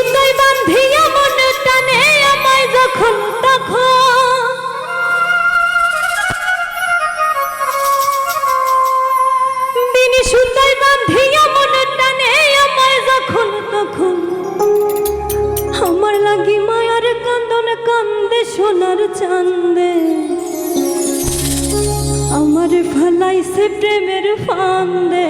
সুতাই বান্ধিয়া মন টানে আমায় যখন তখন। সুতাই বান্ধিয়া মন টানে আমায় যখন তখন। আমার লাগি মায়ার কান্দন কান্দে, সোনার চান্দে। আমার ফালাইছে প্রেমের ফান্দে।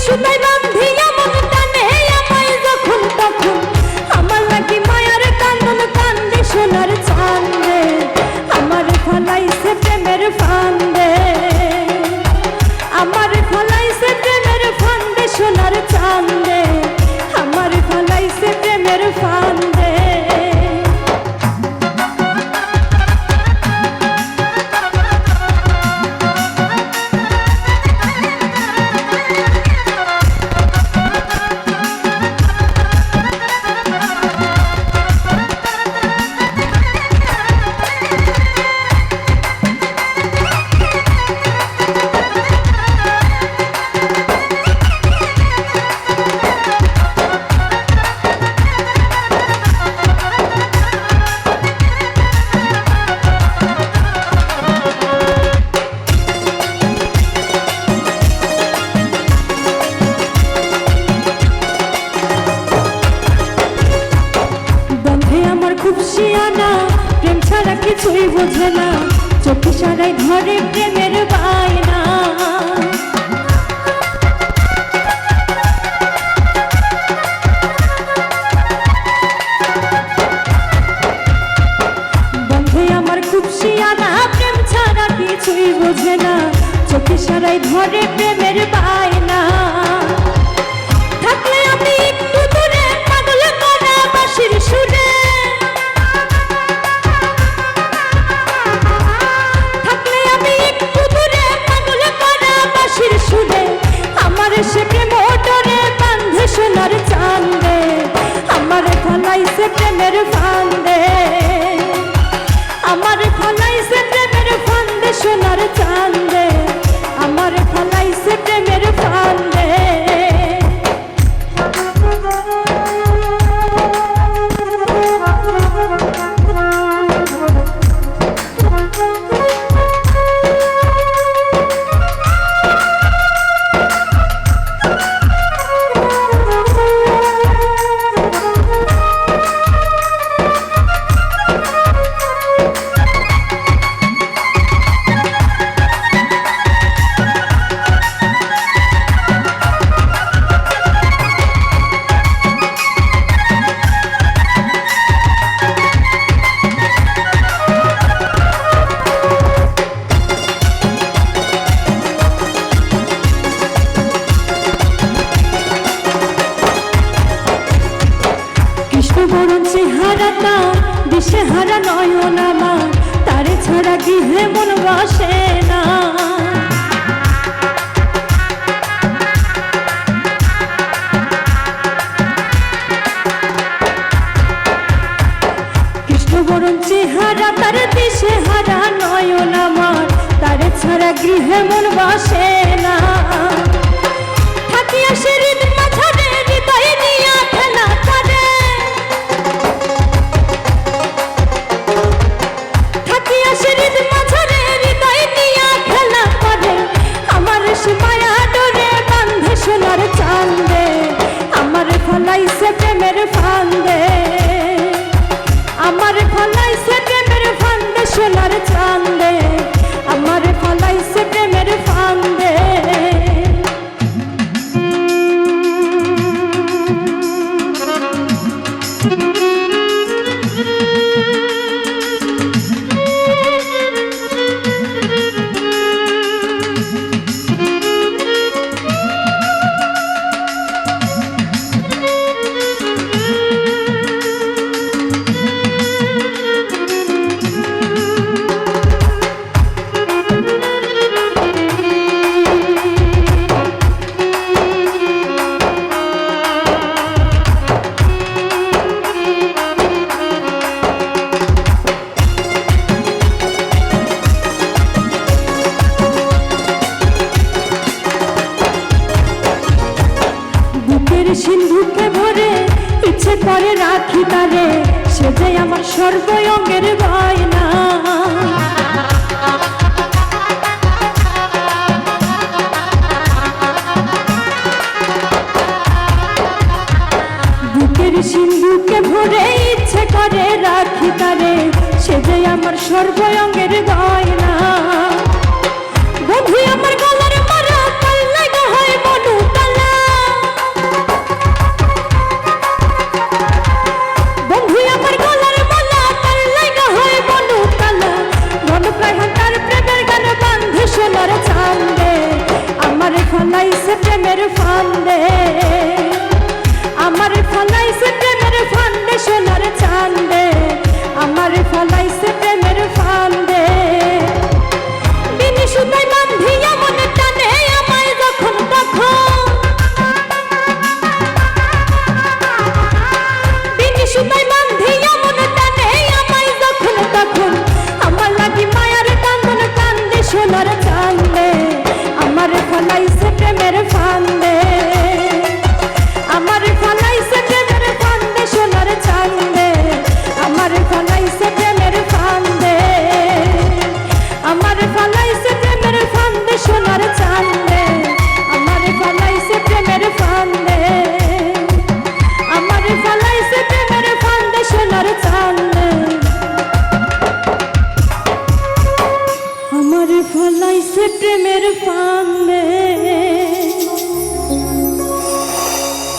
তিনি সুতাই কিছুই বোঝে না। চোখে সারাই ধরে প্রেমের বায়না। বন্ধে আমার খুব শিয়ানা, প্রেম ছাড়া কিছুই বোঝে না। চোখে সারাই ধরে প্রেমের বায়না। চান্দে আমার ফলাইছে প্রেমের গৃহে মন বসে না। কৃষ্ণ বরণ চেহারা, তার দিশে হারা নয়ন আমার। তারে ছাড়া গৃহে মন বসে তারে সে যে আমার সর্বয়ঙ্গের বায়না বুকের সিন্ধুকে ভরে ইচ্ছে করে রাখি তারে সে যে আমার সর্বয়ঙ্গের বায়না